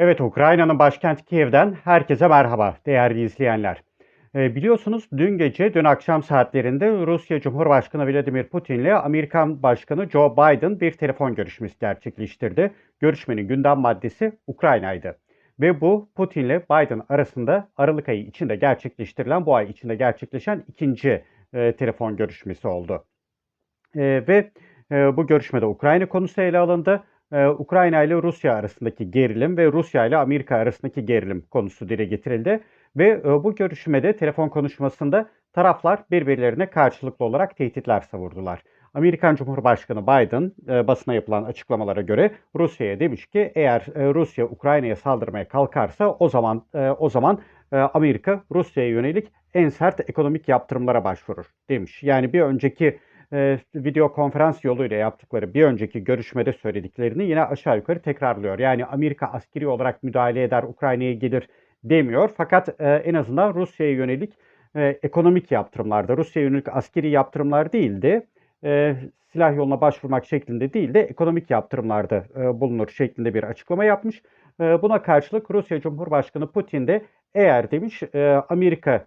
Evet, Ukrayna'nın başkenti Kiev'den herkese merhaba değerli izleyenler. Ee, biliyorsunuz dün gece, dün akşam saatlerinde Rusya Cumhurbaşkanı Vladimir Putin ile Amerikan Başkanı Joe Biden bir telefon görüşmesi gerçekleştirdi. Görüşmenin gündem maddesi Ukrayna'ydı. Ve bu Putin ile Biden arasında Aralık ayı içinde gerçekleştirilen, bu ay içinde gerçekleşen ikinci e, telefon görüşmesi oldu. E, ve e, bu görüşmede Ukrayna konusu ele alındı. Ee, Ukrayna ile Rusya arasındaki gerilim ve Rusya ile Amerika arasındaki gerilim konusu dile getirildi. Ve e, bu görüşmede telefon konuşmasında taraflar birbirlerine karşılıklı olarak tehditler savurdular. Amerikan Cumhurbaşkanı Biden e, basına yapılan açıklamalara göre Rusya'ya demiş ki eğer e, Rusya Ukrayna'ya saldırmaya kalkarsa o zaman o zaman Amerika Rusya'ya yönelik en sert ekonomik yaptırımlara başvurur demiş. Yani bir önceki e, video konferans yoluyla yaptıkları bir önceki görüşmede söylediklerini yine aşağı yukarı tekrarlıyor. Yani Amerika askeri olarak müdahale eder, Ukrayna'ya gelir demiyor. Fakat e, en azından Rusya'ya yönelik e, ekonomik yaptırımlarda, Rusya'ya yönelik askeri yaptırımlar değildi. E, silah yoluna başvurmak şeklinde değil de ekonomik yaptırımlarda e, bulunur şeklinde bir açıklama yapmış. E, buna karşılık Rusya Cumhurbaşkanı Putin de eğer demiş e, Amerika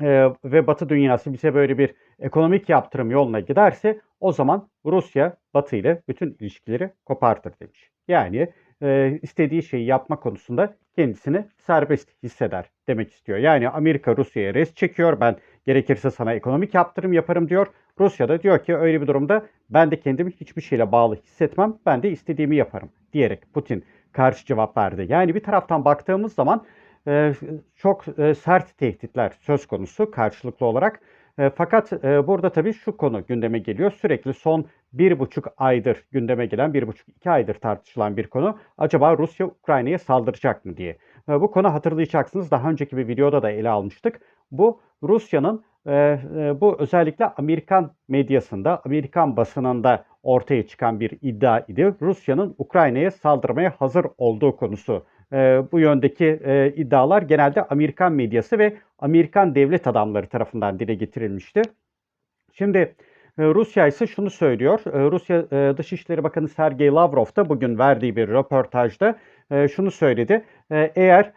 e, ve Batı dünyası bize böyle bir ekonomik yaptırım yoluna giderse o zaman Rusya Batı ile bütün ilişkileri kopartır demiş. Yani e, istediği şeyi yapma konusunda kendisini serbest hisseder demek istiyor. Yani Amerika Rusya'ya res çekiyor. Ben gerekirse sana ekonomik yaptırım yaparım diyor. Rusya da diyor ki öyle bir durumda ben de kendimi hiçbir şeyle bağlı hissetmem. Ben de istediğimi yaparım diyerek Putin karşı cevap verdi. Yani bir taraftan baktığımız zaman çok e, sert tehditler söz konusu karşılıklı olarak. E, fakat e, burada tabii şu konu gündeme geliyor. Sürekli son bir buçuk aydır gündeme gelen, bir buçuk iki aydır tartışılan bir konu. Acaba Rusya Ukrayna'ya saldıracak mı diye. Bu konu hatırlayacaksınız. Daha önceki bir videoda da ele almıştık. Bu Rusya'nın bu özellikle Amerikan medyasında, Amerikan basınında ortaya çıkan bir iddia idi. Rusya'nın Ukrayna'ya saldırmaya hazır olduğu konusu e, bu yöndeki e, iddialar genelde Amerikan medyası ve Amerikan devlet adamları tarafından dile getirilmişti. Şimdi e, Rusya ise şunu söylüyor. E, Rusya Dışişleri Bakanı Sergey Lavrov da bugün verdiği bir röportajda şunu söyledi. Eğer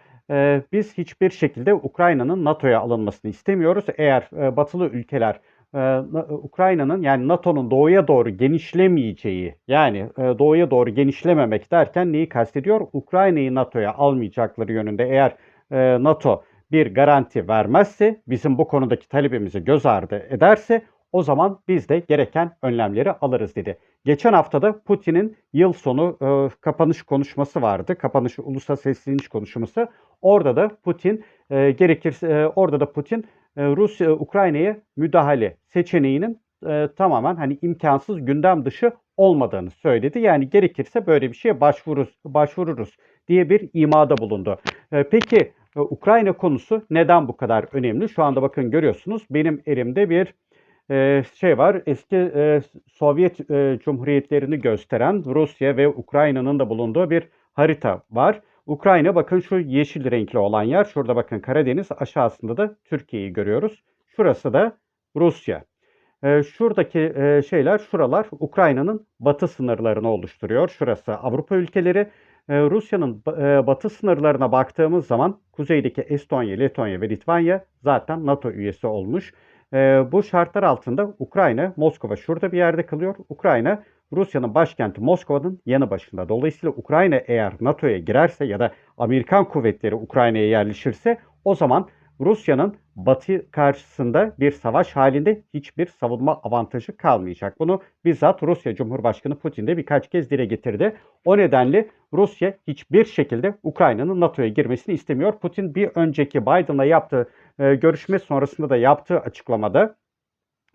biz hiçbir şekilde Ukrayna'nın NATO'ya alınmasını istemiyoruz. Eğer batılı ülkeler e, Ukrayna'nın yani NATO'nun doğuya doğru genişlemeyeceği yani e, doğuya doğru genişlememek derken neyi kastediyor? Ukrayna'yı NATO'ya almayacakları yönünde eğer e, NATO bir garanti vermezse bizim bu konudaki talebimizi göz ardı ederse o zaman biz de gereken önlemleri alırız dedi. Geçen haftada Putin'in yıl sonu e, kapanış konuşması vardı. Kapanış ulusal sesleniş konuşması. Orada da Putin e, gerekirse e, orada da Putin e, Rusya Ukrayna'ya müdahale seçeneğinin e, tamamen hani imkansız gündem dışı olmadığını söyledi. Yani gerekirse böyle bir şeye başvururuz, başvururuz diye bir imada bulundu. E, peki e, Ukrayna konusu neden bu kadar önemli? Şu anda bakın görüyorsunuz benim elimde bir e, şey var. Eski e, Sovyet e, cumhuriyetlerini gösteren Rusya ve Ukrayna'nın da bulunduğu bir harita var. Ukrayna bakın şu yeşil renkli olan yer. Şurada bakın Karadeniz aşağısında da Türkiye'yi görüyoruz. Şurası da Rusya. E, şuradaki e, şeyler şuralar Ukrayna'nın batı sınırlarını oluşturuyor. Şurası Avrupa ülkeleri. E, Rusya'nın e, batı sınırlarına baktığımız zaman kuzeydeki Estonya, Letonya ve Litvanya zaten NATO üyesi olmuş. E, bu şartlar altında Ukrayna, Moskova şurada bir yerde kalıyor. Ukrayna Rusya'nın başkenti Moskova'nın yanı başında. Dolayısıyla Ukrayna eğer NATO'ya girerse ya da Amerikan kuvvetleri Ukrayna'ya yerleşirse o zaman Rusya'nın Batı karşısında bir savaş halinde hiçbir savunma avantajı kalmayacak. Bunu bizzat Rusya Cumhurbaşkanı Putin de birkaç kez dile getirdi. O nedenle Rusya hiçbir şekilde Ukrayna'nın NATO'ya girmesini istemiyor. Putin bir önceki Biden'la yaptığı e, görüşme sonrasında da yaptığı açıklamada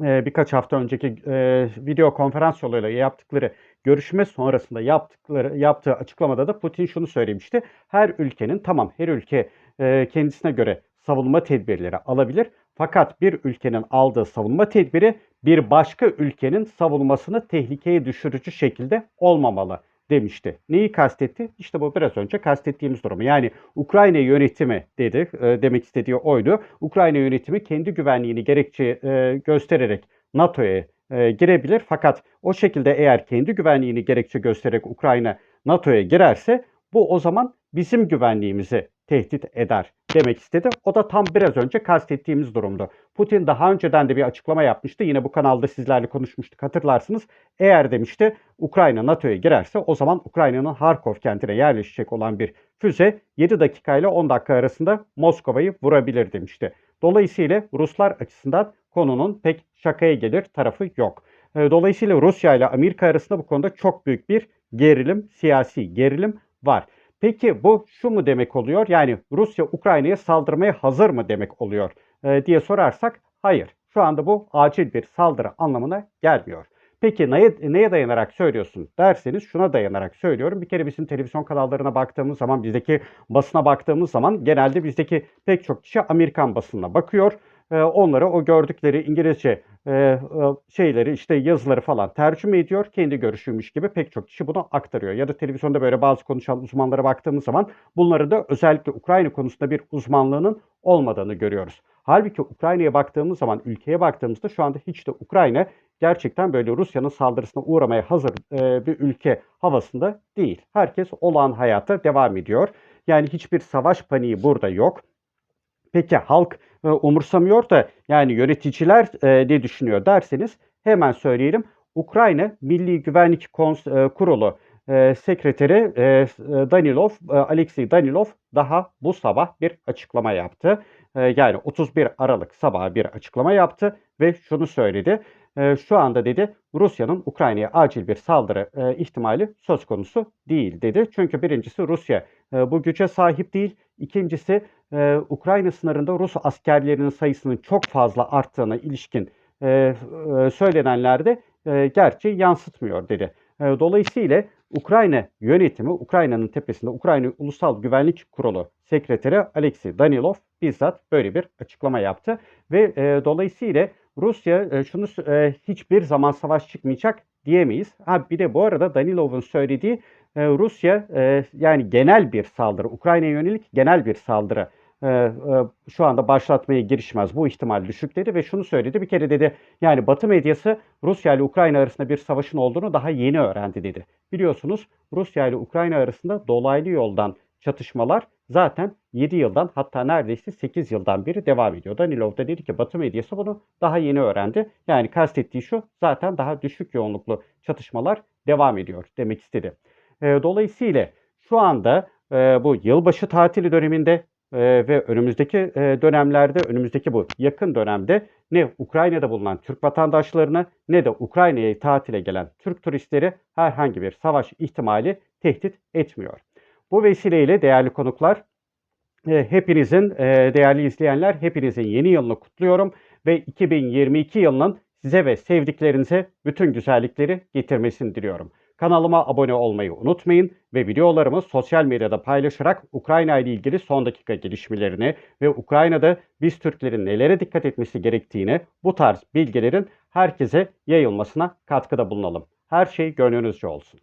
e, birkaç hafta önceki e, video konferans yoluyla yaptıkları görüşme sonrasında yaptıkları yaptığı açıklamada da Putin şunu söylemişti. Her ülkenin tamam her ülke e, kendisine göre savunma tedbirleri alabilir. Fakat bir ülkenin aldığı savunma tedbiri bir başka ülkenin savunmasını tehlikeye düşürücü şekilde olmamalı demişti. Neyi kastetti? İşte bu biraz önce kastettiğimiz durumu. Yani Ukrayna yönetimi dedi, e, demek istediği oydu. Ukrayna yönetimi kendi güvenliğini gerekçe e, göstererek NATO'ya e, girebilir. Fakat o şekilde eğer kendi güvenliğini gerekçe göstererek Ukrayna NATO'ya girerse bu o zaman bizim güvenliğimizi tehdit eder demek istedi. O da tam biraz önce kastettiğimiz durumdu. Putin daha önceden de bir açıklama yapmıştı. Yine bu kanalda sizlerle konuşmuştuk hatırlarsınız. Eğer demişti Ukrayna NATO'ya girerse o zaman Ukrayna'nın Harkov kentine yerleşecek olan bir füze 7 dakika ile 10 dakika arasında Moskova'yı vurabilir demişti. Dolayısıyla Ruslar açısından konunun pek şakaya gelir tarafı yok. E, Dolayısıyla Rusya ile Amerika arasında bu konuda çok büyük bir gerilim, siyasi gerilim var. Peki bu şu mu demek oluyor? Yani Rusya Ukrayna'ya saldırmaya hazır mı demek oluyor e, diye sorarsak hayır. Şu anda bu acil bir saldırı anlamına gelmiyor. Peki neye, neye dayanarak söylüyorsun derseniz şuna dayanarak söylüyorum. Bir kere bizim televizyon kanallarına baktığımız zaman bizdeki basına baktığımız zaman genelde bizdeki pek çok kişi Amerikan basınına bakıyor. E, onlara o gördükleri İngilizce e, e, şeyleri işte yazıları falan tercüme ediyor. Kendi görüşüymüş gibi pek çok kişi bunu aktarıyor. Ya da televizyonda böyle bazı konuşan uzmanlara baktığımız zaman bunların da özellikle Ukrayna konusunda bir uzmanlığının olmadığını görüyoruz. Halbuki Ukrayna'ya baktığımız zaman, ülkeye baktığımızda şu anda hiç de Ukrayna gerçekten böyle Rusya'nın saldırısına uğramaya hazır e, bir ülke havasında değil. Herkes olağan hayata devam ediyor. Yani hiçbir savaş paniği burada yok. Peki halk e, umursamıyor da yani yöneticiler e, ne düşünüyor derseniz hemen söyleyelim. Ukrayna Milli Güvenlik e, Kurulu e, sekreteri e, Danilov, Alexey Danilov daha bu sabah bir açıklama yaptı. Yani 31 Aralık sabahı bir açıklama yaptı ve şunu söyledi. Şu anda dedi Rusya'nın Ukrayna'ya acil bir saldırı ihtimali söz konusu değil dedi. Çünkü birincisi Rusya bu güce sahip değil. İkincisi e, Ukrayna sınırında Rus askerlerinin sayısının çok fazla arttığına ilişkin e, e, söylenenler de e, gerçeği yansıtmıyor dedi. E, dolayısıyla Ukrayna yönetimi, Ukrayna'nın tepesinde Ukrayna Ulusal Güvenlik Kurulu Sekreteri Alexey Danilov bizzat böyle bir açıklama yaptı ve e, dolayısıyla Rusya e, şunu e, hiçbir zaman savaş çıkmayacak diyemeyiz. Ha bir de bu arada Danilov'un söylediği e, Rusya e, yani genel bir saldırı, Ukrayna'ya yönelik genel bir saldırı şu anda başlatmaya girişmez. Bu ihtimal düşük dedi ve şunu söyledi. Bir kere dedi yani Batı medyası Rusya ile Ukrayna arasında bir savaşın olduğunu daha yeni öğrendi dedi. Biliyorsunuz Rusya ile Ukrayna arasında dolaylı yoldan çatışmalar zaten 7 yıldan hatta neredeyse 8 yıldan beri devam ediyor. Danilov da dedi ki Batı medyası bunu daha yeni öğrendi. Yani kastettiği şu zaten daha düşük yoğunluklu çatışmalar devam ediyor demek istedi. E, dolayısıyla şu anda e, bu yılbaşı tatili döneminde e, ve önümüzdeki e, dönemlerde, önümüzdeki bu yakın dönemde ne Ukrayna'da bulunan Türk vatandaşlarını ne de Ukrayna'ya tatile gelen Türk turistleri herhangi bir savaş ihtimali tehdit etmiyor. Bu vesileyle değerli konuklar, e, hepinizin, e, değerli izleyenler, hepinizin yeni yılını kutluyorum ve 2022 yılının size ve sevdiklerinize bütün güzellikleri getirmesini diliyorum. Kanalıma abone olmayı unutmayın ve videolarımı sosyal medyada paylaşarak Ukrayna ile ilgili son dakika gelişmelerini ve Ukrayna'da biz Türklerin nelere dikkat etmesi gerektiğini bu tarz bilgilerin herkese yayılmasına katkıda bulunalım. Her şey gönlünüzce olsun.